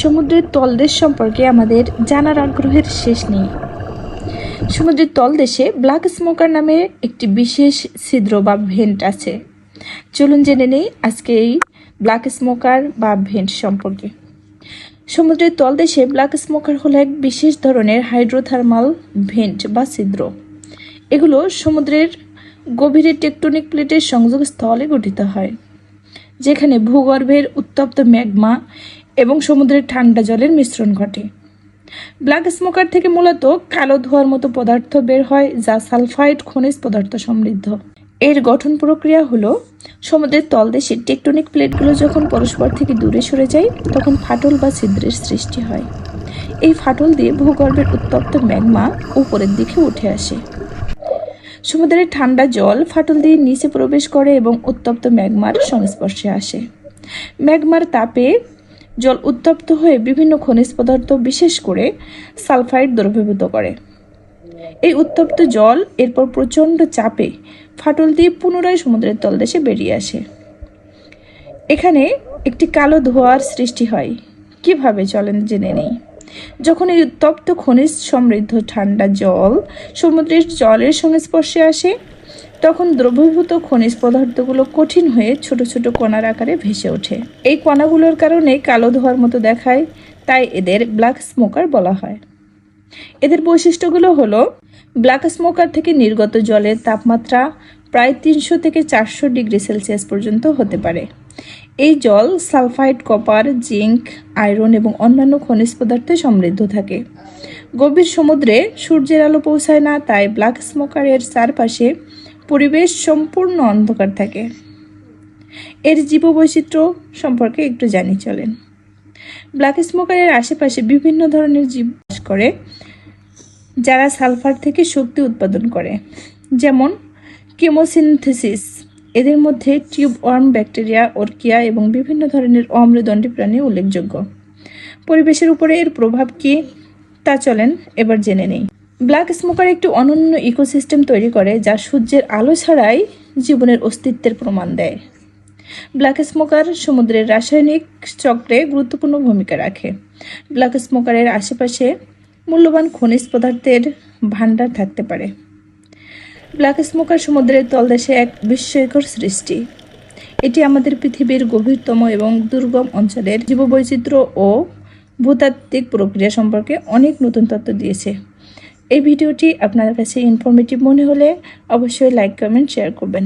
সমুদ্রের তলদেশ সম্পর্কে আমাদের জানার আগ্রহের শেষ নেই। সমুদ্রের তলদেশে ব্ল্যাক স্মোকার নামে একটি বিশেষ ছিদ্র বা ভেন্ট আছে। চলুন জেনে নেই আজকে এই ব্ল্যাক স্মোকার বা ভেন্ট সম্পর্কে। সমুদ্রের তলদেশে ব্ল্যাক স্মোকার হলো এক বিশেষ ধরনের হাইড্রোথার্মাল ভেন্ট বা ছিদ্র। এগুলো সমুদ্রের গভীরে টেকটনিক প্লেটের সংযোগ স্থলে গঠিত হয়, যেখানে ভূগর্ভের উত্তপ্ত ম্যাগমা এবং সমুদ্রের ঠান্ডা জলের মিশ্রণ ঘটে। ব্ল্যাক স্মোকার থেকে মূলত কালো ধোয়ার মতো পদার্থ বের হয় যা সালফাইড খনিজ পদার্থ সমৃদ্ধ। এর গঠন প্রক্রিয়া হলো, সমুদ্রের তলদেশে টেকটনিক প্লেটগুলো যখন পরস্পর থেকে দূরে সরে যায়, তখন ফাটল বা ছিদ্রের সৃষ্টি হয়। এই ফাটল দিয়ে ভূগর্ভের উত্তপ্ত ম্যাগমা উপরের দিকে উঠে আসে। সমুদ্রের ঠান্ডা জল ফাটল দিয়ে নিচে প্রবেশ করে এবং উত্তপ্ত ম্যাগমার সংস্পর্শে আসে। ম্যাগমার তাপে জল উত্তপ্ত হয়ে বিভিন্ন খনিজ পদার্থ বিশেষ করে সালফাইড দ্রবীভূত করে। এই উত্তপ্ত জল এরপর প্রচণ্ড চাপে ফাটল দিয়ে পুনরায় সমুদ্রের তলদেশে বেরিয়ে আসে। এখানে একটি কালো ধোঁয়ার সৃষ্টি হয়। কীভাবে চলেন জেনে নেই। যখন এই উত্তপ্ত খনিজ সমৃদ্ধ ঠান্ডা জল সমুদ্রের জলের সংস্পর্শে আসে তখন দ্রবীভূত খনিজ পদার্থগুলো কঠিন হয়ে ছোট ছোট কণার আকারে ভেসে ওঠে। এই কণাগুলোর কারণে কালো ধোঁয়ার মতো দেখায়, তাই এদের ব্ল্যাক স্মোকার বলা হয়। এদের বৈশিষ্ট্যগুলো হলো, ব্ল্যাক স্মোকার থেকে নির্গত জলের তাপমাত্রা প্রায় তিনশো থেকে চারশো ডিগ্রি সেলসিয়াস পর্যন্ত হতে পারে। এই জল সালফাইড, কপার, জিঙ্ক, আয়রন এবং অন্যান্য খনিজ পদার্থে সমৃদ্ধ থাকে। গভীর সমুদ্রে সূর্যের আলো পৌঁছায় না, তাই ব্ল্যাক স্মোকারের চারপাশে পরিবেশ সম্পূর্ণ অন্ধকার থাকে। এর জীববৈচিত্র্য সম্পর্কে একটু জানি, চলেন। ব্ল্যাক স্মোকারের আশেপাশে বিভিন্ন ধরনের জীব বাস করে, যারা সালফার থেকে শক্তি উৎপাদন করে। যেমন কেমোসিনথেসিস, এদের মধ্যে টিউব ওয়ার্ম, ব্যাকটেরিয়া, অর্কিয়া এবং বিভিন্ন ধরনের অম্লদণ্ডী প্রাণী উল্লেখযোগ্য। পরিবেশের উপরে এর প্রভাব কী? তা চলেন, এবার জেনে নেই। ব্ল্যাক স্মোকার একটি অনন্য ইকোসিস্টেম তৈরি করে যা সূর্যের আলো ছাড়াই জীবনের অস্তিত্বের প্রমাণ দেয়। ব্ল্যাক স্মোকার সমুদ্রের রাসায়নিক চক্রে গুরুত্বপূর্ণ ভূমিকা রাখে। ব্ল্যাক স্মোকারের আশেপাশে মূল্যবান খনিজ পদার্থের ভাণ্ডার থাকতে পারে। ব্ল্যাক স্মোকার সমুদ্রের তলদেশে এক বিস্ময়কর সৃষ্টি। এটি আমাদের পৃথিবীর গভীরতম এবং দুর্গম অঞ্চলের জীববৈচিত্র্য ও ভূতাত্ত্বিক প্রক্রিয়া সম্পর্কে অনেক নতুন তথ্য দিয়েছে। এই ভিডিওটি আপনার কাছে ইনফরমেটিভ মনে হলে অবশ্যই লাইক কমেন্ট শেয়ার করবেন।